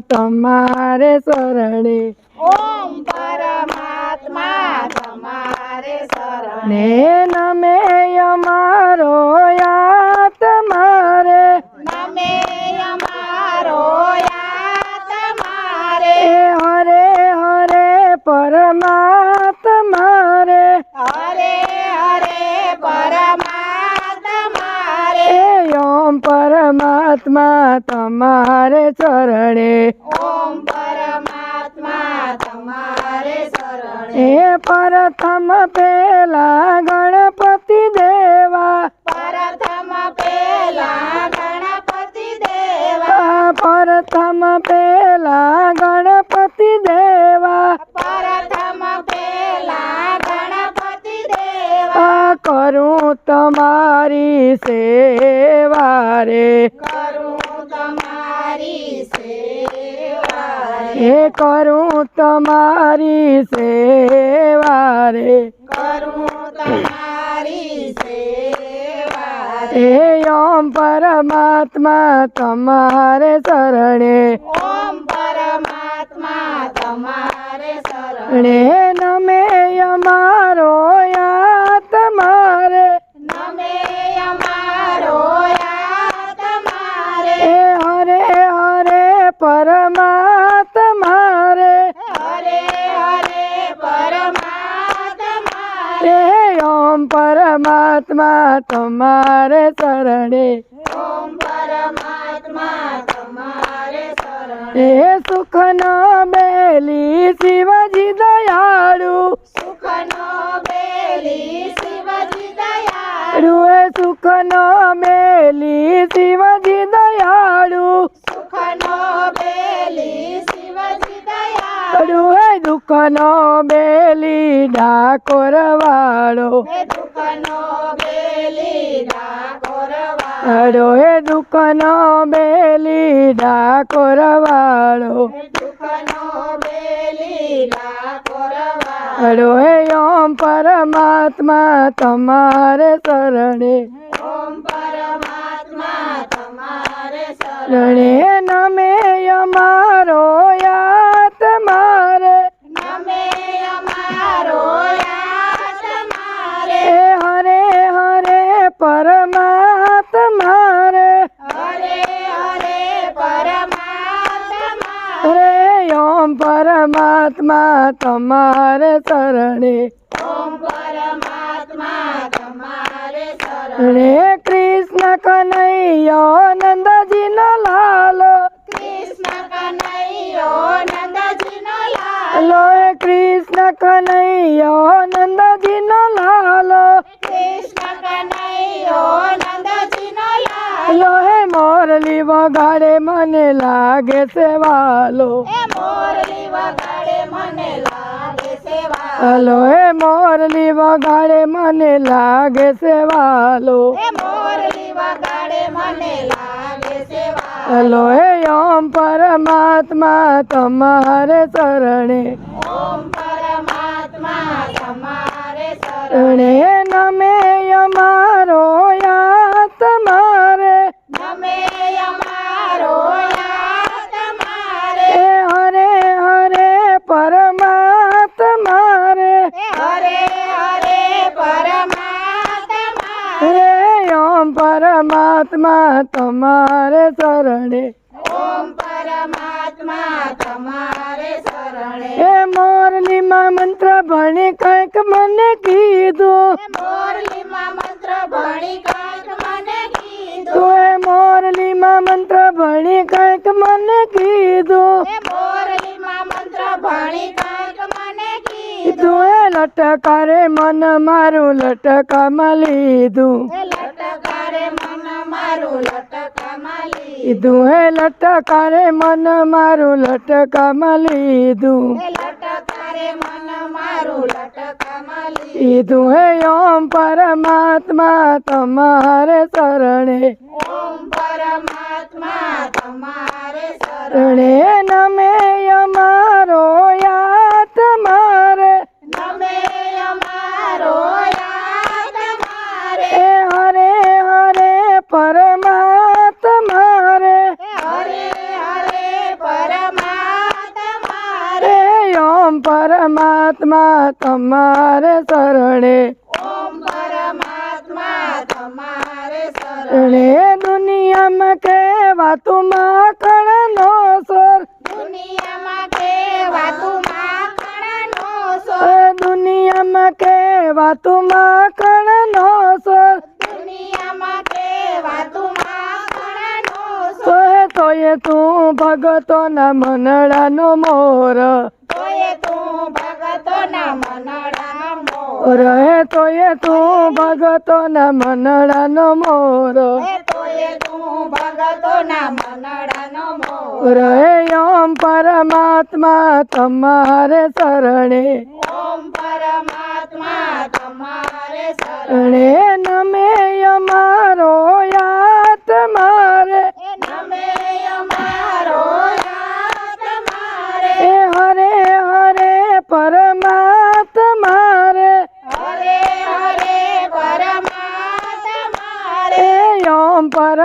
તમારે શરણે. ઓમ પરમાત્મા તમારે શરણે. નમે અમારો યા તમારે નમે અમારો યા તમારે હરે હરે પરમાત્મારે પરમાત્મા તમારે શરણે ઓમ પરમાત્મા તમારે શરણ એ પ્રથમ પેલા ગણપતિ દેવા. પ્રથમ પેલા ગણપતિ દેવા. પ્રથમ પેલા કરું તમારી સેવા રે. કરું તમારી સેવા એ કરું તમારી સેવા રે. કરું તમારી સેવા એ ઓમ પરમાત્મા તમારે શરણે. ઓમ પરમાત્મા તમારે શરણે. નમે પરમાત્મારે. હરે હરે પરમાત્મા એ ઓમ પરમાત્મા તમારે શરણે. ઓમ પરમાત્મા તમારે શરણે. હે સુખ ન બેલી શિવજી દયાળુ. સુખનો બેલી શિવજી દયાળુ. હે સુખ રૂએ દુઃખ ન બેલી ડાકોર વાળો. દુઃખનો અડો એ દુખનો બેલી ડાકોર વાળો. દુઃખનો અડો એ ઓમ પરમાત્મા તમારે શરણે. રણે નમે અમારો યા પરમાત્મા તમારે શરણે. ઓમ શરણ કૃષ્ણ કનૈયો નંદજીનો લાલો. કૃષ્ણ કનૈયો નંદજીનો લાલ કૃષ્ણ કનૈયો નંદજીનો લાલો. વગાડે મને લાગે સેવાલો હલો હે મોરલી વગાડે મને લાગે છે એ મોરલી વગાડે મને લાગે સેવા હલો હે ઓમ પરમાત્મા તમારે શરણ. શરણે નમે અમારો પરમાત્મા તમારે શરણે. ઓમ પરમાત્મા તમારે શરણે. એ મોરલીમાં મંત્ર ભણી કંઈક મને કીધું. મોરલીમાં મંત્ર ભણી કાંઈક મને કીધું. તું એ મોરલીમાં મંત્ર ભણી કંઈક મને કીધું. મોરલીમાં મંત્ર ભણી કાંઈક મને કીધું. તું એ લટકારે મન મારું લટકામાં લીધું. લીધું હે લટકા રે મન મારું લટકામાં લીધું. લીધું હે ઓમ પરમાત્મા તમારે શરણે. ઓમ પરમાત્મા તમારે શરણ પરમાત્મા તમારે શરણે. ઓમ પરમાત્મા તમારે શરણ. દુનિયામાં કેવા તું માખણનો સોર દુનિયામાં કેવાતું માખણનો સો એ દુનિયામાં કેવા તું માખણનો સોર દુનિયામાં કેવાતું માખણનો સો સોએ તોય તું મોર તોય તું ભગતોના મનડાનો મોર રહે તો એ તું ભગતોના ના મનડા મનડાનો મોર. રહે ઓમ પરમાત્મા તમારે શરણે. ઓમ પરમાત્મા તમારે શરણે નમે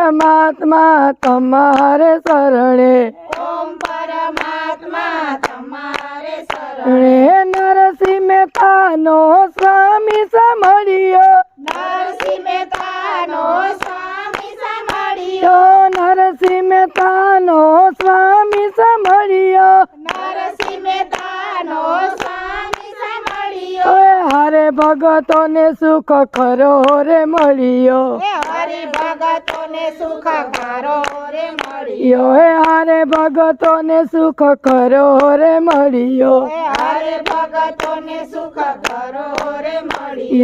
પરમાત્મા તમારે શરણે. ઓમ પરમાત્મા તમારે શરણ. નરસિંહ મહેતાનો સ્વામી સાંભળ્યો. નરસિંહ મહેતાનો સ્વામી સાંભળ્યો. યો નરસિંહ મહેતાનો સ્વામી સાંભળ્યો. નરસિંહ મહેતાનો સ્વામી સાંભળ્યો. ઓએ હારે ભગતોને સુખ ખરો રે મળ્યો. હરિ ભગતોને સુખ કરો રે મળ્યો. એ હારે ભગતોને સુખ કરો રે મળ્યો. એ હરે ભગતોને સુખ કરો રે મળ્યો.